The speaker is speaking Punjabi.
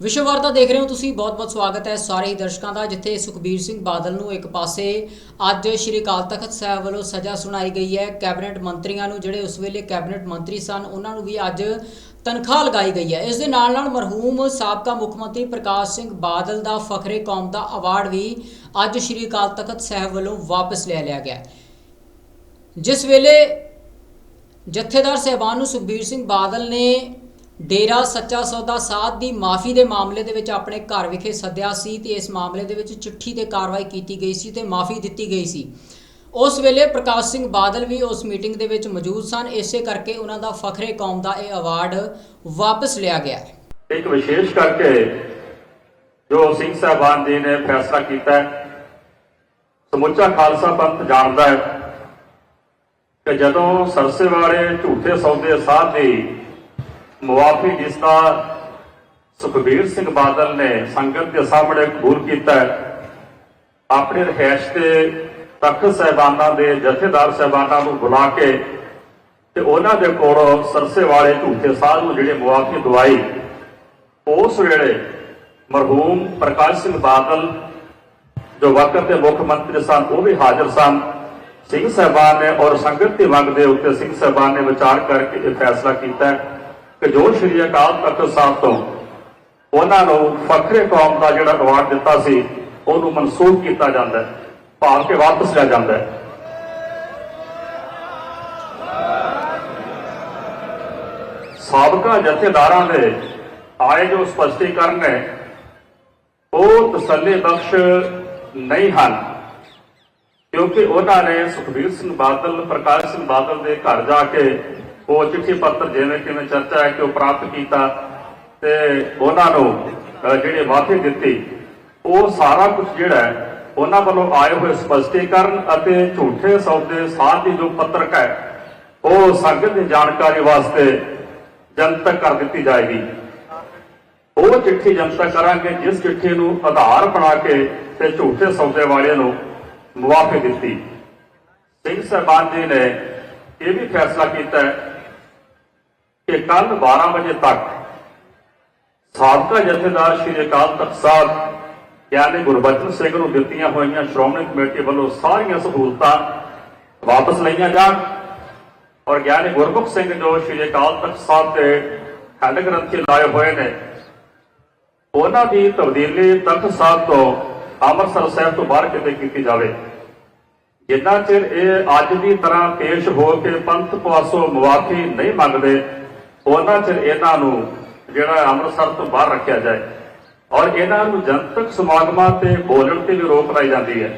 ਵਿਸ਼ਵ ਵਾਰਤਾ ਦੇਖ ਰਹੇ ਹੋ ਤੁਸੀਂ ਬਹੁਤ-ਬਹੁਤ ਸਵਾਗਤ ਹੈ ਸਾਰੇ ਹੀ ਦਰਸ਼ਕਾਂ ਦਾ, ਜਿੱਥੇ ਸੁਖਬੀਰ ਸਿੰਘ ਬਾਦਲ ਨੂੰ ਇੱਕ ਪਾਸੇ ਅੱਜ ਸ਼੍ਰੀ ਅਕਾਲ ਤਖਤ ਸਾਹਿਬ ਵੱਲੋਂ ਸਜ਼ਾ ਸੁਣਾਈ ਗਈ ਹੈ। ਕੈਬਨਿਟ ਮੰਤਰੀਆਂ ਨੂੰ ਜਿਹੜੇ ਉਸ ਵੇਲੇ ਕੈਬਨਿਟ ਮੰਤਰੀ ਸਨ, ਉਹਨਾਂ ਨੂੰ ਵੀ ਅੱਜ ਤਨਖਾਹ ਲਗਾਈ ਗਈ ਹੈ। ਇਸ ਦੇ ਨਾਲ ਨਾਲ ਮਰਹੂਮ ਸਾਬਕਾ ਮੁੱਖ ਮੰਤਰੀ ਪ੍ਰਕਾਸ਼ ਸਿੰਘ ਬਾਦਲ ਦਾ ਫਖਰੇ ਕੌਮ ਦਾ ਅਵਾਰਡ ਵੀ ਅੱਜ ਸ਼੍ਰੀ ਅਕਾਲ ਤਖਤ ਸਾਹਿਬ ਵੱਲੋਂ ਵਾਪਸ ਲੈ ਲਿਆ ਗਿਆ ਜਿਸ ਵੇਲੇ ਜਥੇਦਾਰ ਸਹਿਬਾਨ ਨੂੰ ਸੁਖਬੀਰ ਸਿੰਘ ਬਾਦਲ ਨੇ ਡੇਰਾ ਸੱਚਾ ਸੌਦਾ ਸਾਧ ਦੀ ਮਾਫੀ ਦੇ ਮਾਮਲੇ ਦੇ ਵਿੱਚ ਆਪਣੇ ਘਰ ਵਿਖੇ ਸੱਦਿਆ ਸੀ ਤੇ ਇਸ ਮਾਮਲੇ ਦੇ ਵਿੱਚ ਚਿੱਠੀ ਤੇ ਕਾਰਵਾਈ ਕੀਤੀ ਗਈ ਸੀ ਤੇ ਮਾਫੀ ਦਿੱਤੀ ਗਈ ਸੀ। ਉਸ ਵੇਲੇ ਪ੍ਰਕਾਸ਼ ਸਿੰਘ ਬਾਦਲ ਵੀ ਉਸ ਮੀਟਿੰਗ ਦੇ ਵਿੱਚ ਮੌਜੂਦ ਸਨ। ਇਸੇ ਕਰਕੇ ਉਹਨਾਂ ਦਾ ਫਖਰੇ ਕੌਮ ਦਾ ਇਹ ਅਵਾਰਡ ਵਾਪਸ ਲਿਆ ਗਿਆ ਹੈ। ਇੱਕ ਵਿਸ਼ੇਸ਼ ਕਰਕੇ ਜੋ ਸਿੰਘ ਸਾਹਿਬਾਨ ਜੀ ਨੇ ਫੈਸਲਾ ਕੀਤਾ ਸਮੁੱਚਾ ਖਾਲਸਾ ਪੰਥ ਜਾਣਦਾ ਹੈ ਕਿ ਜਦੋਂ ਸਰਸੇ ਵਾਲੇ ਝੂਠੇ ਸੌਦੇ ਸਾਧ ਦੀ ਮੁਆਫੀ ਜਿਸ ਦਾ ਸੁਖਬੀਰ ਸਿੰਘ ਬਾਦਲ ਨੇ ਸੰਗਤ ਦੇ ਸਾਹਮਣੇ ਕਬੂਲ ਕੀਤਾ ਆਪਣੇ ਰਹਿਸ਼ ਤੇ ਤਖਤ ਸਾਹਿਬਾਨਾਂ ਦੇ ਜਥੇਦਾਰ ਸਾਹਿਬਾਨਾਂ ਨੂੰ ਬੁਲਾ ਕੇ ਤੇ ਉਹਨਾਂ ਦੇ ਕੋਲੋਂ ਸਰਸੇ ਵਾਲੇ ਝੂਠੇ ਸਾਧ ਨੂੰ ਜਿਹੜੇ ਮੁਆਫੀ ਦਵਾਈ, ਉਸ ਵੇਲੇ ਮਰਹੂਮ ਪ੍ਰਕਾਸ਼ ਸਿੰਘ ਬਾਦਲ ਜੋ ਵਕਤ ਦੇ ਮੁੱਖ ਮੰਤਰੀ ਸਨ, ਉਹ ਵੀ ਹਾਜ਼ਰ ਸਨ। ਸਿੰਘ ਸਾਹਿਬਾਨ ਨੇ ਔਰ ਸੰਗਤ ਦੀ ਮੰਗ ਦੇ ਉੱਤੇ ਸਿੰਘ ਸਾਹਿਬਾਨ ਨੇ ਵਿਚਾਰ ਕਰਕੇ ਇਹ ਫੈਸਲਾ ਕੀਤਾ ਹੈ। ਕਿ ਜੋ ਸ਼੍ਰੀ ਅਕਾਲ ਤਖਤ ਸਾਹਿਬ ਤੋਂ ਉਹਨਾਂ ਨੂੰ ਫਖਰੇ ਕੌਮ ਦਾ ਜਿਹੜਾ ਅਵਾਰਡ ਦਿੱਤਾ ਸੀ, ਉਹਨੂੰ ਮਨਸੂਖ ਕੀਤਾ ਜਾਂਦਾ ਹੈ, ਭਾਵ ਕਿ ਵਾਪਸ ਲਿਆ ਜਾਂਦਾ ਹੈ। ਸਾਬਕਾ ਜਥੇਦਾਰਾਂ ਦੇ ਆਏ ਜੋ ਸਪਸ਼ਟੀਕਰਨ ਨੇ, ਉਹ ਤਸੱਲੀ ਬਖਸ਼ ਨਹੀਂ ਹਨ, ਕਿਉਂਕਿ ਉਹਨਾਂ ਨੇ ਸੁਖਬੀਰ ਸਿੰਘ ਬਾਦਲ, ਪ੍ਰਕਾਸ਼ ਸਿੰਘ ਬਾਦਲ ਦੇ ਘਰ ਜਾ ਕੇ ਉਹ ਚਿੱਠੀ ਪੱਤਰ ਜਿਵੇਂ ਕਿਵੇਂ ਚਰਚਾ ਹੈ ਕਿ ਉਹ ਪ੍ਰਾਪਤ ਕੀਤਾ ਤੇ ਉਹਨਾਂ ਨੂੰ ਅਹ, ਜਿਹੜੇ ਮਾਫੀ ਦਿੱਤੀ ਉਹ ਸਾਰਾ ਕੁਝ ਜਿਹੜਾ ਹੈ ਉਹਨਾਂ ਵੱਲੋਂ ਆਏ ਹੋਏ ਸਪਸ਼ਟੀਕਰਨ ਅਤੇ ਝੂਠੇ ਸੌਦੇ ਸਾਧ ਦੀ ਜੋ ਪੱਤਰਕ ਹੈ ਉਹ ਸੰਗਤ ਦੀ ਜਾਣਕਾਰੀ ਵਾਸਤੇ ਜਨਤਕ ਕਰ ਦਿੱਤੀ ਜਾਏਗੀ। ਉਹ ਚਿੱਠੀ ਜਨਤਕ ਕਰਾਂਗੇ ਜਿਸ ਚਿੱਠੀ ਨੂੰ ਆਧਾਰ ਬਣਾ ਕੇ ਤੇ ਝੂਠੇ ਸੌਦੇ ਵਾਲਿਆਂ ਨੂੰ ਮੁਆਫੀ ਦਿੱਤੀ। ਸਿੰਘ ਸਾਹਿਬਾਨ ਜੀ ਨੇ ਇਹ ਵੀ ਫੈਸਲਾ ਕੀਤਾ ਹੈ ਕਿ ਕੱਲ 12 ਵਜੇ ਤੱਕ ਸਾਬਕਾ ਜਥੇਦਾਰ ਸ਼੍ਰੀ ਅਕਾਲ ਤਖਤ ਸਾਹਿਬ, ਗਿਆਨੀ ਗੁਰਬਚਨ ਸਿੰਘ ਨੂੰ ਦਿੱਤੀਆਂ ਹੋਈਆਂ ਸ਼੍ਰੋਮਣੀ ਕਮੇਟੀ ਵੱਲੋਂ ਸਾਰੀਆਂ ਸਹੂਲਤਾਂ ਵਾਪਸ ਲਈਆਂ ਜਾਣ ਔਰ ਗਿਆਨੀ ਗੁਰਮੁਖ ਸਿੰਘ ਜੋ ਸ਼੍ਰੀ ਅਕਾਲ ਤਖਤ ਸਾਹਿਬ ਦੇ ਖੰਡ ਗ੍ਰੰਥੀ ਲਾਏ ਹੋਏ ਨੇ, ਉਹਨਾਂ ਦੀ ਤਬਦੀਲੀ ਤਖਤ ਸਾਹਿਬ ਤੋਂ ਅੰਮ੍ਰਿਤਸਰ ਸਾਹਿਬ ਤੋਂ ਬਾਹਰ ਕਿਤੇ ਕੀਤੀ ਜਾਵੇ। ਜਿੰਨਾ ਚਿਰ ਇਹ ਅੱਜ ਦੀ ਤਰ੍ਹਾਂ ਪੇਸ਼ ਹੋ ਕੇ ਪੰਥ ਪਾਸੋਂ ਮੁਆਫੀ ਨਹੀਂ ਮੰਗਦੇ ਉਹਨਾਂ ਚਿਰ ਇਹਨਾਂ ਨੂੰ ਜਿਹੜਾ ਅੰਮ੍ਰਿਤਸਰ ਤੋਂ ਬਾਹਰ ਰੱਖਿਆ ਜਾਏ। ਔਰ ਇਹਨਾਂ ਨੂੰ ਜਨਤਕ ਸਮਾਗਮਾਂ ਤੇ ਬੋਲਣ ਤੇ ਵੀ ਰੋਕ ਲਾਈ ਜਾਂਦੀ ਹੈ।